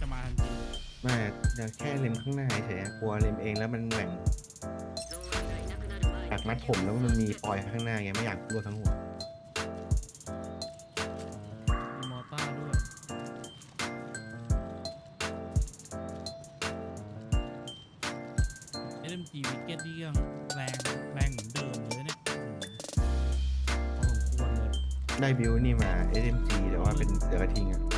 จะมาทันทีไม่อยากแค่เล็มข้างหน้าเฉยๆกลัวเล็มเองแล้วมันแหว่งอยากมัดผมแล้วมันมีปลอยข้างหน้าไงไม่อยากกลัวทั้งหัวมีมอต้าด้วยเอ็มจีวิกเก็ตนี่ยังแรงแรงเหมือนเดิมเลยเนี่ยโอ้โหพอสมควรเลยได้บิวนี่มา SMG แต่ว่าเป็นเสือกระทิงอะ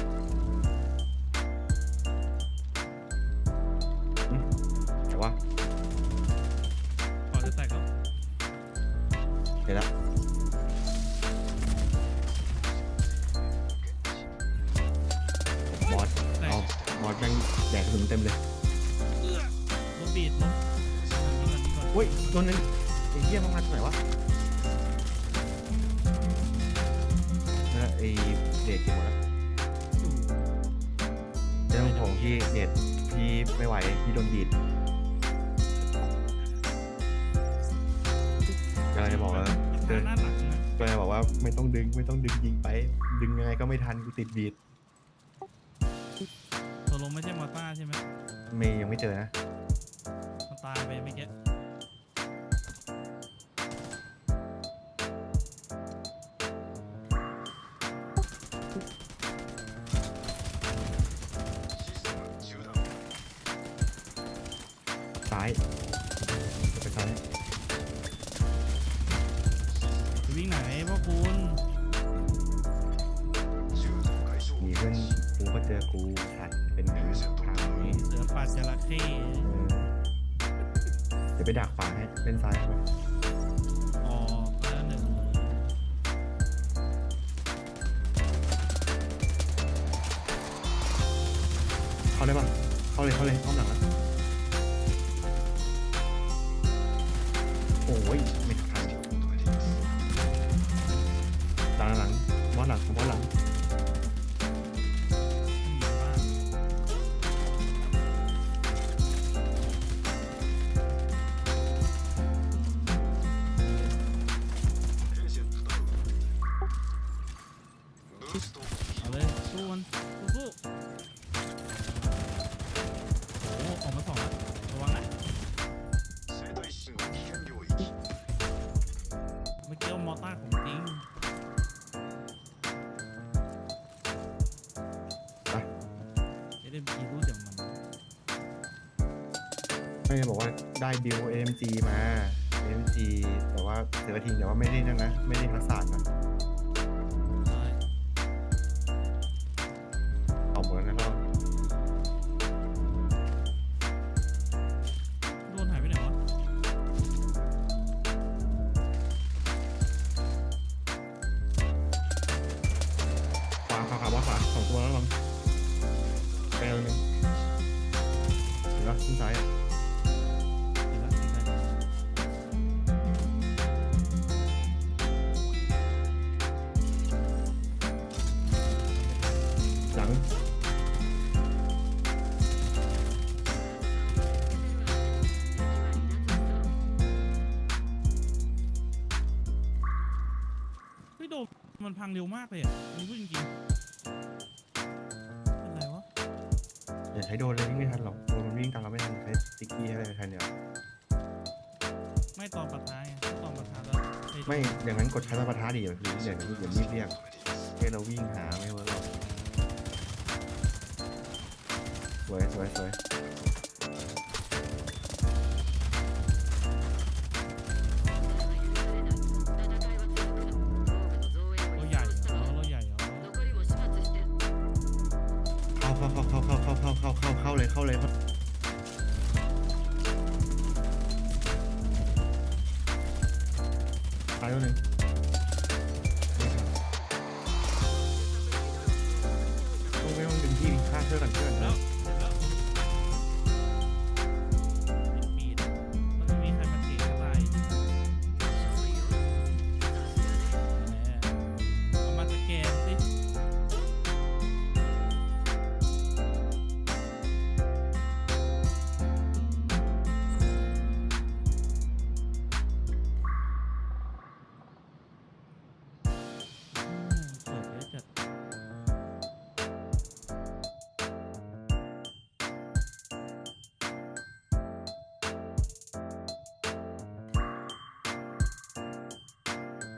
แดกกระสุนเต็มเลยเอื้อรถบีดรถนี่ก่อนนี่ก่อนอุ้ยตัวนึงไอ้เหี้ยมันมาจากไหนวะนั่นแหละไอ้เดทกี่หมดแล้วเรื่องของพี่เดทพี่ไม่ไหวพี่โดนบีดกำลังจะบอกว่าทางหน้าหลังนะก็เลยบอกว่าไม่ต้องดึงไม่ต้องดึงยิงไป ดึงยังไงก็ไม่ทันกูติดบีดตก ลงไม่ใช่มอต้าใช่ไหมเมย์ยังไม่เจอนะ มันตายไปไม่เก็ตซ้าย กูก็เจอกูสัตว์เป็นทางนี้เสือป่าจระเข้เดี๋ยวไปดักขวาให้เล่นซ้ายเข้าไปออกแล้วหนึ่งเข้าได้ปะเข้าเลยเข้าเลยเข้าหลังแล้วโอ้ยไม่ ไม่ได้บอกว่าได้บิว AMG มา AMG แต่ว่าเสือกระทิงแต่ว่าไม่ได้นั่นนะ ไม่ได้ทักษะนะใช่เอาหมดแล้วนะเราโดนหายไปไหนวะขวาขวาขวาว่าขวาสองตัวแล้วลองแปลงหนึ่งเห็นปะขึ้นซ้ายอะ มันพังเร็วมากเลยอะมันพูดจริงๆเป็นไรวะอย่าใช้โดนเลยวิ่งไม่ทันหรอกโดนมันวิ่งตามเราไม่ทันใช้สติ๊กกี้ให้อะไรทันเดี๋ยวไม่ตอนปะทะไงถ้าตอนปะทะแล้วอ้โดนไม่อย่างนั้นกดใช้ตาประทาดีอย่างคืออย่างนี้อย่ารีบเรียกให้เราวิ่งหาไม่เวิร์กหรอกสวยสวยสวยาเข้าเข้าเข้าเข้าเข้าเข้าเข้าเข้าเลยเข้าเลยครับตายตัวหนึ่งต้องไม่ต้องดึงที่มีค่าเท่ากันเพื่